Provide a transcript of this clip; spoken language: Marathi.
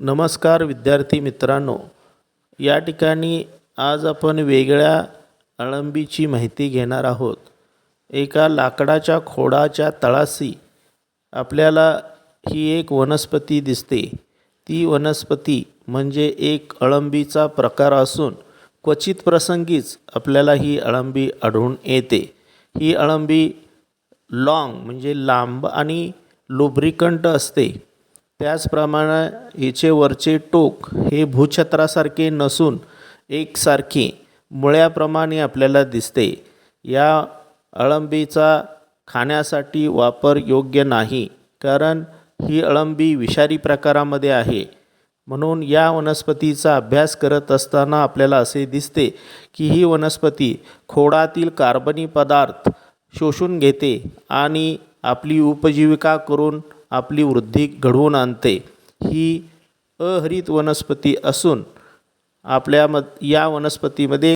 नमस्कार विद्यार्थी मित्रांनो. या ठिकाणी आज आपण वेगळ्या अळंबीची माहिती घेणार आहोत. एका लाकडाच्या खोडाच्या तळाशी आपल्याला ही एक वनस्पती दिसते. ती वनस्पती म्हणजे एक अळंबीचा प्रकार असून क्वचित प्रसंगीच आपल्याला ही अळंबी आढळून येते. ही अळंबी लाँग म्हणजे लांब आणि लुब्रिकंट असते. त्याचप्रमाणे हिचे वरचे टोक हे भूछत्रासारखे नसून एकसारखे मुळ्याप्रमाणे आपल्याला दिसते. या अळंबीचा खाण्यासाठी वापर योग्य नाही कारण ही अळंबी विषारी प्रकारामध्ये आहे. म्हणून या वनस्पतीचा अभ्यास करत असताना आपल्याला असे दिसते की ही वनस्पती खोडातील कार्बनी पदार्थ शोषून घेते आणि आपली उपजीविका करून आपली वृद्धी घडवून आणते. ही अहरित वनस्पती असून आपल्या म या वनस्पतीमध्ये